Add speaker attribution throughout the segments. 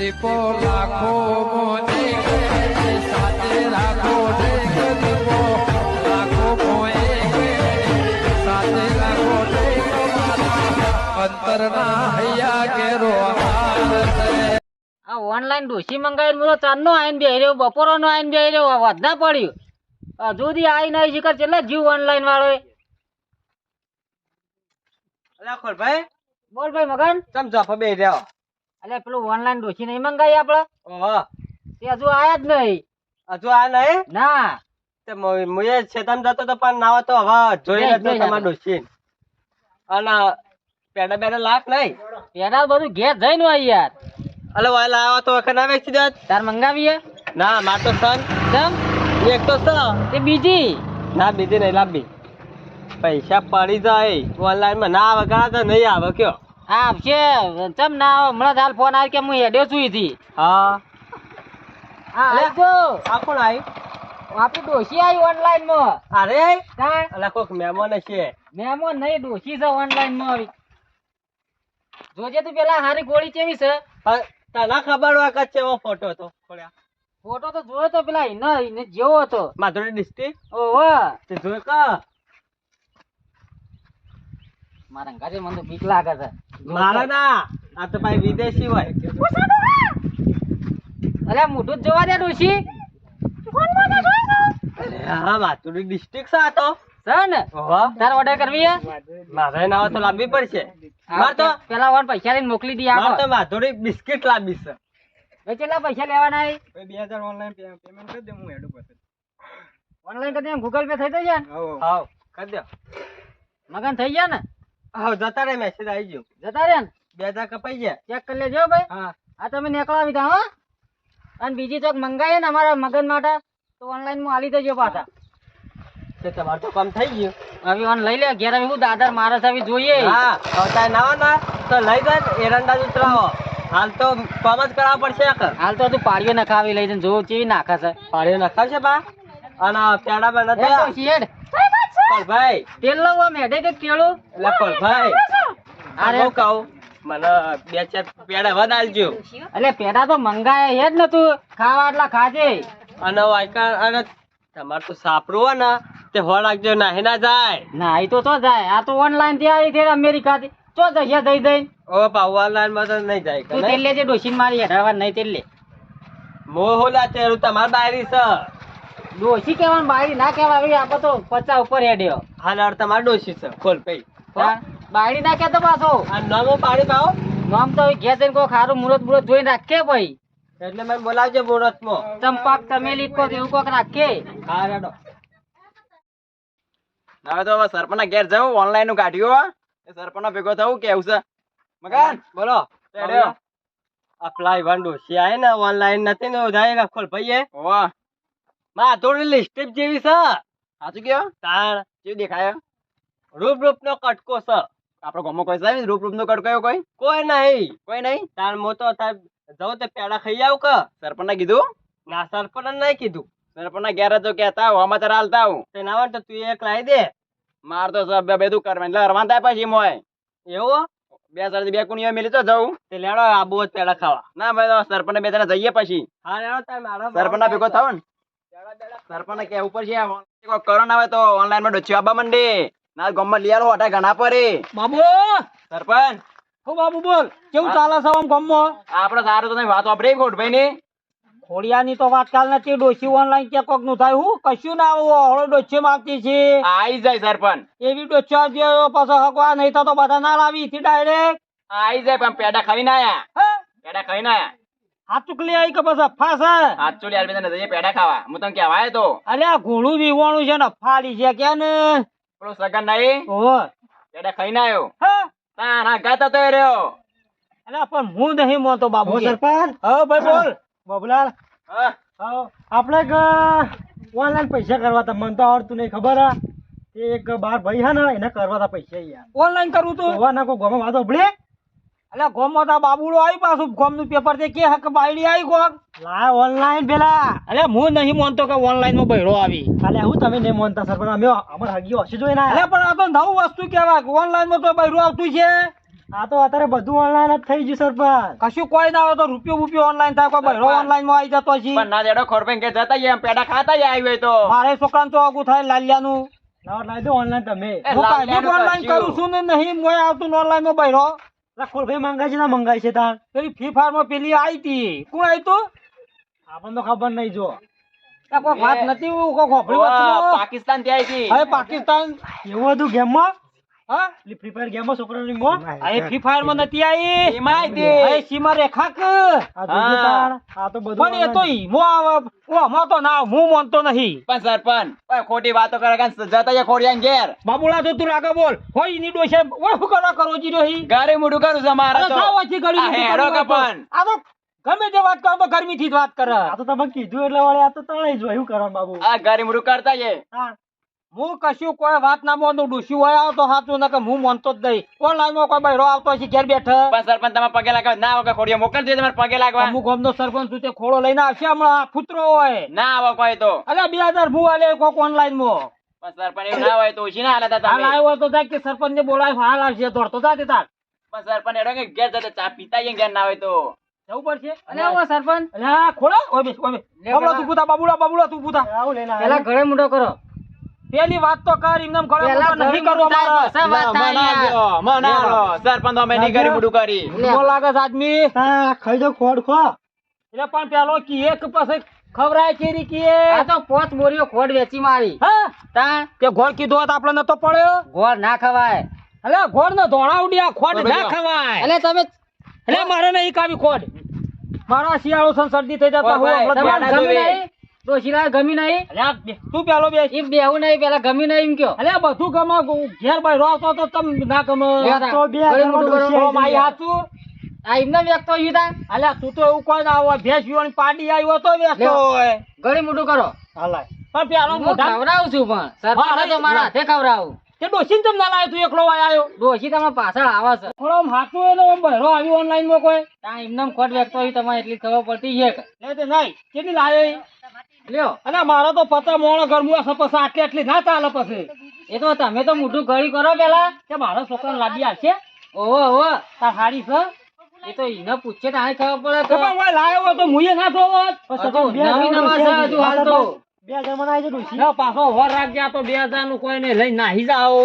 Speaker 1: દીપો લાખો મોને સાથે રાખો દીપો લાખો મોએ સાથે રાખો અંતરના હૈયા કેરો
Speaker 2: આ ઓનલાઈન ડોસી મંગાવી મુરો ચારનો આઈને બે રહ્યો બપોરનો આઈને બે રહ્યો વધના પડ્યું. હજુ સુધી આઈ નહીં શીખર છેલ્લે જીવ ઓનલાઈન વાળો એ.
Speaker 3: અલા ખોરભાઈ
Speaker 2: બોલ ભાઈ મગન.
Speaker 3: ચમ જફા બે રહ્યો?
Speaker 2: અલે પેલું ઓનલાઈન ડોસી નહીં મંગાવી આપડે?
Speaker 3: ઓહો.
Speaker 2: તે હજુ આયા જ નહીં.
Speaker 3: હજુ આ નહીં?
Speaker 2: ના.
Speaker 3: તે મુએ છેતન જતો તો પણ ના તો હવે જોઈ લેતો તમારે અને પેડા બેડા લાખ નહીં?
Speaker 2: પેડા બધું ઘેર જઈને હોય યાર.
Speaker 3: અલે વાય લાવો તો વખત ના વેચી દે
Speaker 2: તાર મંગાવીએ?
Speaker 3: ના માર તો સન.
Speaker 2: સન?
Speaker 3: એક તો સન
Speaker 2: તે બીજી.
Speaker 3: ના બીજી નહીં લાંબી. પૈસા પડી જાય. ઓનલાઈનમાં ના આવે તો નહીં આવે કયો?
Speaker 2: હા છે. ચમ ના આવે. હમણાં હાલ ફોન આવ્યો કે હું હેડ્યો છું ઈથી
Speaker 3: હા. આ કોણ આવી
Speaker 2: આપણી ડોશી આવી ઓનલાઈનમાં.
Speaker 3: અરે? અલા કોક મહેમાન છે
Speaker 2: મેમો નહીં ડોશી છે ઓનલાઈનમાં આવી. જોજે તું પેલા હારી ગોળી કેવી છે?
Speaker 3: તને ખબર હોય કે ચેવો ફોટો હતો? ખોળ્યા
Speaker 2: ફોટો તો જોયો તો પેલા ઈને ઈને જેવો હતો.
Speaker 3: માધુરી ડિસ્ટ્રિક્ટ
Speaker 2: ઓહો.
Speaker 3: તે જોઈ કા?
Speaker 2: મારા ઘરે મને તો બીક લાગે છે.
Speaker 3: મારા ના આ તો ભાઈ વિદેશી હોય.
Speaker 2: અલે મોઢું જ જોવા દે ડોસી
Speaker 3: હા માધુરી ડિસ્ટ્રિક્ટ છે તો.
Speaker 2: છે તાર ઓર્ડર કરવી હે?
Speaker 3: મારે ના તો લાંબી પડશે. માર તો
Speaker 2: પેલા વન પૈસા લઈને મોકલી દી
Speaker 3: માર તો
Speaker 2: આપો
Speaker 3: બિસ્કિટ લાંબી છે.
Speaker 2: ભાઈ કેટલા પૈસા લેવાના હે
Speaker 3: બે હજાર ઓનલાઈન પેમેન્ટ કરી દે હું હેડું પછી.
Speaker 2: ઓનલાઈન કરી દે ગૂગલ પે થઈ જશે ને?
Speaker 3: હાવ કરી દે.
Speaker 2: મગન થઈ ગયા ને?
Speaker 3: હાવ જતા રે મેસેજ આવી ગયો.
Speaker 2: જતા રે ને?
Speaker 3: બે હજાર કપાઈ ગયા.
Speaker 2: ચેક કરી લેજો ભાઈ.
Speaker 3: હા.
Speaker 2: આ તમે નીકળવા મીધા હો. અને બીજી ચોક મંગાવીએ ને અમારા મગન માટે તો ઓનલાઈનમાં આલી દેજો પાછા.
Speaker 3: તે તમારું તો કામ થઈ ગયું.
Speaker 2: હવે ઓન લઈ લે ઘેર હું દાદર મારા સાહેબ જોઈએ.
Speaker 3: હા હવે ના હોય તો લઈ જાય એરંડા ઉતરાવો. હાલ તો કામ જ કરાવવા પડશે
Speaker 2: હાલ તો તું પાડીઓ નખાવી લઈ જઈને જોવું ચેવી નાખે છે.
Speaker 3: પાણી નખાવશે બા? અને પેડા
Speaker 2: એ તો શેડ
Speaker 3: ભાઈ
Speaker 2: તેલ લઉં આમ કે કેળો?
Speaker 3: એટલે કોલ ભાઈ. હું. કહું મને બે ચાર પેડા વધ આલજો
Speaker 2: એટલે પેડા તો મંગાયા હે જ ને તું ખાવા એટલા ખાજે.
Speaker 3: અને વાયકા અને તમારે તો સાપરું હોય ને તે હો રાખજો નાહી ના જાય.
Speaker 2: ના એ તો તો જાય. આ તો ઓનલાઈનથી આવી છે અમેરિકા થી ચો જશે દઈ દઈ.
Speaker 3: ઓ પાવા ઓનલાઈનમાં તો નહીં જાય
Speaker 2: તું તેલ લેજે ડોસીન મારી હેઠાવા નહીં તેલ લે.
Speaker 3: મોહલા ચેરું તમાર બાયરી છે.
Speaker 2: ડોસી કેવાનું બાયડી ના કેવા હવે આપણે તો પચાસ ઉપર હેડ્યો
Speaker 3: હાલ હાલ તમાર ડોશી છે. ખોલ પઈ
Speaker 2: બાયડી ના કેતો પાછો.
Speaker 3: આ નામો પાડી પાઓ
Speaker 2: નામ તો ઘેર જઈને કોઈ ખારું મુરત મુરત જોઈ રાખે ભાઈ.
Speaker 3: એટલે મને બોલાવજો મુહૂર્તમાં
Speaker 2: ચંપાક ચમેલી કોક એવું કોક રાખે.
Speaker 3: હા રેડો
Speaker 4: હવે તો હવે ઘેર જાઉં ઓનલાઈનનું કાઢ્યું એ સરપંચ ભેગો થવું કેવું છે? મકાન
Speaker 3: બોલો. આ ફ્લાય વન ડોશી આય ને ઓનલાઈન નથી ને ઉધાય ખોલ ભાઈએ.
Speaker 4: વાહ
Speaker 3: માં થોડી લિસ્ટિપ જેવી છે.
Speaker 4: સાચું કયો?
Speaker 3: તાર
Speaker 4: જેવું દેખાય?
Speaker 3: રૂપ રૂપ નો કટકો છે.
Speaker 4: આપડે ગમો કોઈ સાહેબ રૂપ રૂપ નો કટકો કોઈ?
Speaker 3: કોઈ નહીં.
Speaker 4: કોઈ નહીં?
Speaker 3: તાર મો તો તાર જવું તે પેડા ખાઈ આવ કે?
Speaker 4: સરપંચ કીધું?
Speaker 3: ના સરપંચ નહીં કીધું.
Speaker 4: સરપંચ ઘેર તો કેતા હું સમાચાર હાલતા હું
Speaker 3: તે ના તો તું એક લાવી દે.
Speaker 4: માર તો સબ બધું કરવા એટલે રવાન થાય પછી મોય
Speaker 3: એવું?
Speaker 4: બે સાડી બે કુણીઓ મેલી તો જવું
Speaker 3: તે લેડો આબુ જ પેડા ખાવા.
Speaker 4: ના ભાઈ સરપંચ બે જણા જઈએ પછી.
Speaker 3: હા લેડો તાર મારા
Speaker 4: સરપંચ ભેગો થાવ ને. સરપંચ કે ઉપર છે કરોના આવે તો ઓનલાઈનમાં ડોચ્યો આબા મંડે. ના ગામમાં લઈ હટા ઘણા પરે.
Speaker 2: બાબુ!
Speaker 4: સરપંચ!
Speaker 2: હો બાબુ બોલ કેવું ચાલે છે આમ ગામમાં?
Speaker 4: આપણે સારું તો તમે વાત વાપરી ખોટ ભાઈ ની
Speaker 2: ખોડિયાની તો વાત કાલ નથી ડોસી ઓનલાઈન કે કોકનું થાય? હું કશું ના આવું હળો ડોસી માંગતી છે.
Speaker 4: આઈ જાય સરપંચ.
Speaker 2: એવી ડોસી જે પાછો હકવા નહીં તો બધા ના લાવી થી ડાયરેક્ટ.
Speaker 4: આઈ જાય પણ પેડા ખાઈ ના આયા પેડા ખાઈ ના આયા.
Speaker 2: હાથ ચુકલી આવી કે પછી અફા છે
Speaker 4: હાથ ચોલી આલબી જઈએ પેડા ખાવા. હું તને કહેવાય તો.
Speaker 2: અલે આ ઘોડું વિવાણું છે ને ફાડી છે કે ને?
Speaker 4: પેલો સગન નહીં
Speaker 2: ઓહો.
Speaker 4: પેડા ખાઈ ના આવ્યો.
Speaker 2: હા.
Speaker 4: ગાતા તો રહ્યો.
Speaker 2: અલે પણ હું નહીં મોતો બાબુ
Speaker 3: સરપંચ?
Speaker 2: હા ભાઈ બોલ.
Speaker 3: બાબુલાલ.
Speaker 4: હા.
Speaker 3: આપણે ઓનલાઈન પૈસા કરવા તા મને તો આવડતું નહીં ખબર હા એક બાર ભાઈ હે ને એને કરવા તા પૈસા યાર.
Speaker 2: ઓનલાઈન કરું તું?
Speaker 3: હોવા ના કોઈ ગમે વાતો ભળે
Speaker 2: અલે ગોમો તો બાબુડો આવી પાછું. ગોમનું પેપર તે કે હક બાયડી આવી કોક
Speaker 3: લા ઓનલાઈન પેલા.
Speaker 2: અલે હું નહીં માનતો કે ઓનલાઈનમાં બૈરો આવી.
Speaker 3: અલે હું તમે નહીં માનતા સરપંચ અમે અમાર હગીઓ હશે જોઈ ના
Speaker 2: અલે પણ આ તો નવું વસ્તુ કહેવાય ઓનલાઈનમાં તો બૈરો આવતું છે.
Speaker 3: આ તો અત્યારે બધું ઓનલાઈન જ થઈ ગયું સરપંચ
Speaker 1: કશું કોઈ ના આવે તો રૂપિયો રૂપિયો ઓનલાઈન થાય કોઈ બહેરો ઓનલાઈનમાં આવી જતો છે.
Speaker 4: પણ ના દેડો ખોરપેન કે જતા એમ પેડા ખાતા જ આવ્યો તો.
Speaker 1: મારે છોકરા તો આગું થાય લાલિયાનું.
Speaker 3: લાવો લાવી દો ઓનલાઈન તમે.
Speaker 1: ઓનલાઈન. કરું છું ને નહીં મોય આવતું ઓનલાઈનમાં બહેરો
Speaker 3: ખોલભાઈ મંગાય છે ના મંગાય છે તાર?
Speaker 1: પેલી ફ્રી ફાયરમાં પેલી આવી હતી કોણ આવી તું?
Speaker 3: આપણને તો ખબર નહીં જો.
Speaker 1: કોઈ વાત નથી.
Speaker 4: પાકિસ્તાનથી આવી
Speaker 1: હવે પાકિસ્તાન
Speaker 3: એવું હતું ગેમમાં?
Speaker 1: હા?
Speaker 3: ફ્રી ફાયર ગેમમાં છોકરાની મોં?
Speaker 1: આ ફ્રી ફાયરમાં નથી આવી
Speaker 4: એમાં આવી
Speaker 1: એ સીમા રેખા કે
Speaker 3: આ
Speaker 4: હા.
Speaker 3: તો બધું
Speaker 1: પણ એ તો
Speaker 3: online.
Speaker 1: ઓ આમાં તો ના હું માનતો નહીં.
Speaker 4: પણ સરપંચ ઓય, ખોટી વાતો કરે કાન જતા યા ખોડિયાને ઘેર.
Speaker 1: બાબુલા તો તું રાગે બોલ. હોય એની ડોશે ઓય શું કરવા કરો જી રહી
Speaker 4: ગારે મોઢું કરું છે મારા તો.
Speaker 1: ગળી
Speaker 4: હેડો
Speaker 1: કરી. આ તો ગમે તે વાત કરો તો ગરમીથી જ વાત કરે.
Speaker 3: આ તો તમે કીધું એટલે વળે આ તો તણાઈ જ એવું કરવાનું બાબુ?
Speaker 4: આ ગારે મોઢું કરતા છે.
Speaker 1: હું કશું કોઈ વાત ના મોનું ડૂસી હોય આવતો તો સાચું ના કે હું માનતો જ નહીં. ઓનલાઈનમાં કોઈ બૈરો આવતો હશે ઘેર બેઠો?
Speaker 4: પણ સરપંચ તમારે પગે લાગવા ના આવે મોકલ દે તમારે પગે લાગવા.
Speaker 1: અમુક ગામનો સરપંચ તું તે ખોડો લઈને આવશે હમણાં ફૂતરો હોય.
Speaker 4: ના આવે કોઈ તો.
Speaker 1: અલ્યા બે હજાર હું આલે કોક ઓનલાઈન મો
Speaker 4: પણ સરપંચ એવું ના હોય તો ઓછી ના હાલતા
Speaker 1: હાલ આવ્યો તો થાય કે સરપંચ ને બોલાય હાલ આવશે દોડતો થાય તાર
Speaker 4: પણ સરપંચ એડો કે ઘેર જતો ચા પીતા ઘેર ના હોય તો.
Speaker 1: જવું પડશે?
Speaker 2: અલે ઓ સરપંચ.
Speaker 1: અલ્યા ખોળો. ઓય બેસ ઓય બેસ.
Speaker 2: લે
Speaker 1: બાબુલા
Speaker 2: પેલા.
Speaker 1: તું પૂતા બાબુલા બાબુલા તું પૂતા
Speaker 3: આવું લેના
Speaker 2: પેલા ઘરે મોટો કરો.
Speaker 1: પેલી વાત તો કર મોટો નહીં
Speaker 2: ઘરે
Speaker 1: કરવો મારે.
Speaker 4: મને સરપંચ તો અમે નહીં કરી મોઢું કરી.
Speaker 1: મો લાગે આદમી?
Speaker 3: હા ખાઈ દો ખોડ ખો.
Speaker 1: એટલે પણ પેલો કી કે પછી ખવરાય કેરી કીએ?
Speaker 2: આ તો પોત બોરીઓ ખોડ વેચી મારી.
Speaker 1: હા?
Speaker 2: તા
Speaker 1: તે ઘોડ કીધો હોત આપણે નતો પડ્યો?
Speaker 2: ગોળ ના ખવાય.
Speaker 1: અલે ઘોડ નો ધોણા ઉડ્યા ખોડ ના ખવાય.
Speaker 2: અલે તમે
Speaker 1: એટલે મારે નહીં કાવી ખોડ. મારા શિયાળો સન શરદી થઈ જતા
Speaker 4: ઓય
Speaker 2: નહીં ડોશીલા ગમી નહીં?
Speaker 1: તું પેલો બે?
Speaker 2: એમ બેહું નહીં પેલા ગમી નહીં એમ કયો.
Speaker 1: અલ્યા બધું ગમે ઘેર ભાઈ આવતો તો તમ ના ગમે.
Speaker 3: તો બે
Speaker 2: ઘરે
Speaker 3: હજારમાં
Speaker 2: મોટું
Speaker 3: ડોશી
Speaker 2: કરો.
Speaker 1: ઓ માઈ હાચું?
Speaker 2: આ એમને વ્યક્તો આવ્યું
Speaker 1: અલ્યા તું તો એવું કોઈ ના હોય ભેંસ વિવાની પાડી આવ્યો તો વ્યસ્ત હોય.
Speaker 2: ઘડી મોટું કરો.
Speaker 3: હાલાય.
Speaker 1: પણ પેલો
Speaker 2: હું ખવડાવું છું પણ. સરપંચ તો મારા હાથે ખવડાવું.
Speaker 1: તે ડોશીને ચમ ના લાવ્યો તું એકલો આય આવ્યો
Speaker 2: ડોશી તમારા પાછળ આવા છે.
Speaker 1: થોડો આમ હાચું એટલે આમ બહેરો આવ્યો ઓનલાઈનમાં કોઈ?
Speaker 2: તા એમને ખોટ વ્યક્તો હોય તમારે એટલી ખબર પડતી છે.
Speaker 1: લે તે નહીં કેટલી લાવ્યો?
Speaker 2: લ્યો.
Speaker 1: અને મારો તો પતા મોણો ગરમું હશે પછી આટલી આટલી ના ચાલે પછી.
Speaker 2: એ તો તમે તો મોટું ગળી કરો પેલા
Speaker 1: કે મારો છોકરાને લાદી આવશે?
Speaker 2: ઓહો ઓહો
Speaker 1: તાર હાડી છે?
Speaker 2: એ તો એને પૂછે તાણે ખબર પડે
Speaker 1: હોય તો મુયે ના થવો
Speaker 3: પછી
Speaker 2: નવી નવા છે હજુ હાલ તો.
Speaker 3: બે હજારમાં ના આવી છે
Speaker 1: પાછો વર રાખજે આ તો બે હજારનું કોઈ ને લઈ નાહી જાઓ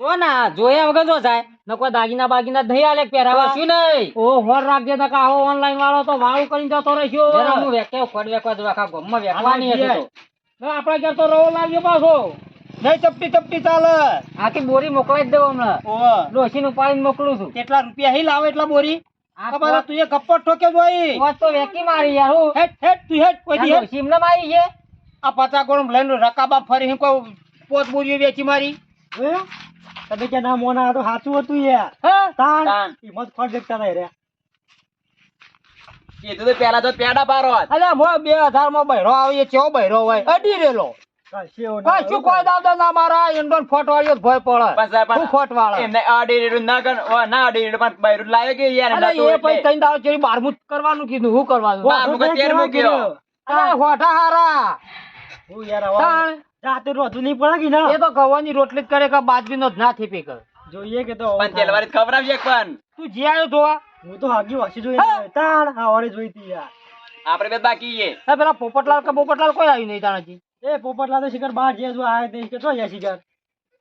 Speaker 2: જો ના જોયા વગર જો થાય.
Speaker 1: ન દાગીના બાગીના નહીં આલે પહેરાવા
Speaker 2: શું નહીં?
Speaker 1: ઓ રાખજે નકા આવો ઓનલાઈન વાળો તો વાળું કરીને જતો રહેશો.
Speaker 2: હું વેકે ખોટ વેકવા દઉં આખા ગામમાં વેકવાની હતી તો.
Speaker 1: આપણે ઘેર તો રવો લાવજો પાછો. નહીં ચપટી ચપટી ચાલે.
Speaker 2: આખી બોરી મોકલાઈ જ દઉં હમણાં. ઓહનું પાણી મોકલું છું.
Speaker 1: કેટલા રૂપિયા હી લાવે એટલા બોરી?
Speaker 2: આ
Speaker 1: તું એ ગપ્પટ ઠોકે જોઈ
Speaker 2: વાત તો વેકી મારી યાર હું.
Speaker 1: હેટ હેટ તું હેટ કોઈ દી હેટ
Speaker 2: ડોશી મારી છે?
Speaker 1: આ પચાસ ગોળમ લઈને રકાબા ફરી હું કોઈ પોત બોરીઓ વેચી મારી.
Speaker 3: તમે કે ના મોના તો સાચું હતું યાર. તાણ. હિંમત ખોટ દેખતા નહીં રે
Speaker 4: કીધું તો પેલા તો પેડા પારો.
Speaker 1: અલ્યા મો બે હજારમાં બહેરો આવે ચેવો બહેરો હોય? અડી રેલો
Speaker 3: કશું એવું ના
Speaker 1: કશું કોઈ દાદા ના મારા એન્ડોન ફોટ ભય પડે. હું ખોટ
Speaker 4: એમને અઢી રેડું ના કર ના અઢી રેડું પણ બૈરું લાવ્યો કે યાર
Speaker 1: અરે એ પછી
Speaker 4: એટલે.
Speaker 1: દાવ ચેરી બારમું કરવાનું કીધું હું કરવાનું?
Speaker 4: બા, મુકો તેર મૂક્યો.
Speaker 1: અરે હોઠા હારા.
Speaker 3: હું યાર આવા.
Speaker 1: તાણ.
Speaker 3: જાતે નહીં પડે કે ના.
Speaker 1: એ તો ગવાની રોટલી જ કરે કે બાજરીનો જ ના થીપી કર.
Speaker 3: જોઈએ કે તો
Speaker 4: પણ તેલવારી ખવડાવજે પણ
Speaker 1: તું જે આવ્યો જોવા
Speaker 3: હું તો હાગી વાસી જોઈ તાણ હા. જોઈ તી યાર.
Speaker 4: આપણે બે બાકી છીએ
Speaker 1: એ પેલા પોપટલાલ કે પોપટલાલ કોઈ આવ્યું નહીં તાણાજી
Speaker 3: એ પોપટલા તો શિખર બહાર જે જો આયા તે કેટલો જાય શિખર?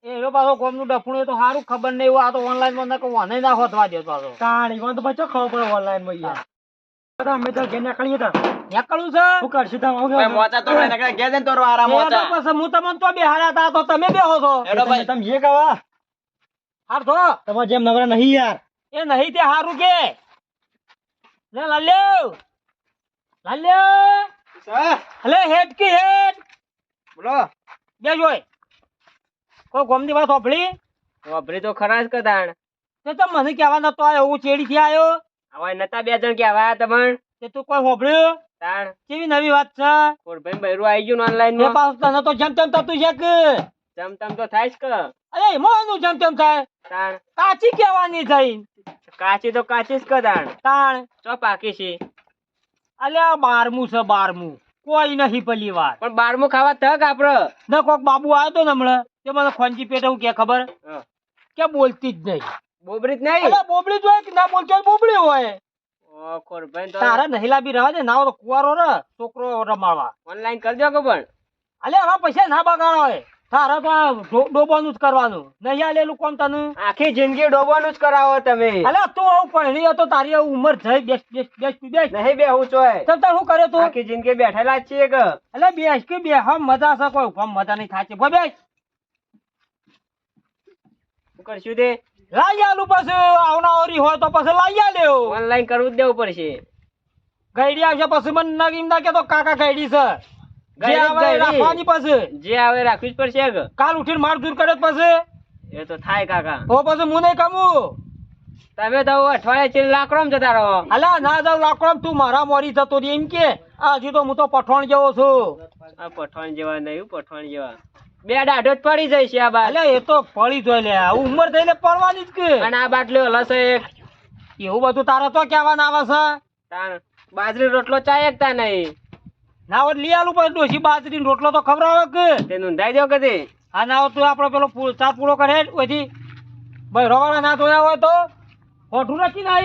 Speaker 1: એ એનો પાછો ગોમનું ડફણું એ તો સારું ખબર નહીં આ તો ઓનલાઈનમાં નાખો વાને ના હોતવા દે પાછો.
Speaker 3: તાણી ઈવન તો બચો ખબર પડે ઓનલાઈનમાં યાર. અમે તો ઘેર નીકળીએ તા.
Speaker 1: નીકળું છે?
Speaker 3: શું કરશું? તમે હું
Speaker 4: મોચા તો ભાઈ નકરા ઘેર જઈને તોરવા હારા
Speaker 1: એ તો
Speaker 4: મોચા
Speaker 1: પછી હું તમને તો બેહાડ્યા તા તો તમે બેહો છો.
Speaker 4: હેડો ભાઈ.
Speaker 3: તમે જે કવા
Speaker 1: હાર છો?
Speaker 3: તમારે જેમ નવરા નહીં યાર.
Speaker 1: એ નહીં તે હારું કે. લે લાલ્યો. લાલ્યો. અલે હેડ કે હેડ.
Speaker 4: બોલો.
Speaker 1: બે કોઈ ગોમની વાત હોભળી?
Speaker 5: વાપરી તો ખરા જ કદાણ.
Speaker 1: તે તો મને કહેવા નતો આવ્યો હું ચેડી થી આવ્યો.
Speaker 5: હવે નતા બે જણ કેવા તમણ
Speaker 1: તે તું કોઈ હોભળ્યું?
Speaker 5: તાણ.
Speaker 1: કેવી નવી વાત છે?
Speaker 5: કોરભાઈ બૈરું આવી ગયું ઓનલાઈનમાં?
Speaker 1: પાસ તને તો જેમ તેમ થતું છે કે.
Speaker 5: ચમ તેમ તો થાય છે કે.
Speaker 1: અરે એમાં એનું જેમ તેમ થાય.
Speaker 5: તાણ.
Speaker 1: કાચી કેવાની થઈ.
Speaker 5: કાચી તો કાચી જ કદાણ
Speaker 1: તાણ.
Speaker 5: ચો પાકી છે?
Speaker 1: અલ્યા બારમું છે બારમું. કોઈ નહીં પેલી વાર.
Speaker 5: પણ બારમું ખાવા થક આપડે.
Speaker 1: ને કોક બાબુ આવ્યો તો ને હમણાં તે મને ખોંજી પેટે હું કે ખબર? કે બોલતી જ નહીં.
Speaker 5: બોબરી જ નહીં?
Speaker 1: બોબડી જ હોય કે ના બોલતી હોય બોબડી હોય. તારા નહિલા બી રહેવા દે ના તો કુવારો રે છોકરો રમાડવા
Speaker 5: ઓનલાઈન કરજો કે પણ?
Speaker 1: અલે હવે પૈસા ના બગાડો હોય તારે આ ડોબાનું જ કરવાનું. નહીં આલેલું કોણ તને?
Speaker 5: આખી જિંદગી ડોબાનું જ કરાવો તમે.
Speaker 1: અલે તું આવું ભણી હતો તારી આવું ઉંમર થઈ બેસ બેસ બેસ બેસ.
Speaker 5: નહીં બે હું ચોય
Speaker 1: તમ તાર શું કરે તું?
Speaker 5: આખી જિંદગી બેઠેલા જ છીએ કે.
Speaker 1: અલે બેસ કે બે હમ મજા છે કોઈ હમ મજા નહીં થાય છે. ભાઈ બેસ.
Speaker 5: શું કરશું તે?
Speaker 1: લાઈ આલું પછી? આવનારી હોય તો પછી લાઈ આલ્યો
Speaker 5: ઓનલાઈન કરવું જ દેવું પડશે.
Speaker 1: ગઈડી આવશે પછી મને ના એમ ના કેતો કાકા ગઈડી છે. જે આવે રાખવાની પછી.
Speaker 5: જે આવે રાખવી જ પડશે કે
Speaker 1: કાલ ઉઠીને માર દૂર કરે તો પછી.
Speaker 5: એ તો થાય કાકા.
Speaker 1: તો પછી હું નહીં કમું.
Speaker 5: તમે તો અઠવાડિયે ચીલ લાકડો જતા રહો.
Speaker 1: અલા ના જાવ લાકડો તું મારા મોરી જતો રહી એમ કે. હજી તો હું તો પઠવાણ જેવો છું.
Speaker 5: આ પઠવાણ જેવા નહીં પઠવાણ જેવા. બે દાઢો જ પડી જાય છે આ બાર.
Speaker 1: એટલે એ તો પડી જોઈ લે. આ ઉંમર થઈને પડવાની જ કે.
Speaker 5: અને આ બાટલો હલશે એક
Speaker 1: એવું બધું તારે તો કહેવાના આવે છે?
Speaker 5: બાજરી રોટલો ચાય એકતા નહીં.
Speaker 1: ના હોય લઈ આલું પછી ડોસી બાજરીનો રોટલો તો ખવડાવે કે?
Speaker 5: તે નોંધાઈ દો કદી.
Speaker 1: આ ના હોય તો આપણો પેલો ચાર પૂળો કરે પછી ભાઈ રવાડા ના ધોયા હોય તો? હોઠું નથી ના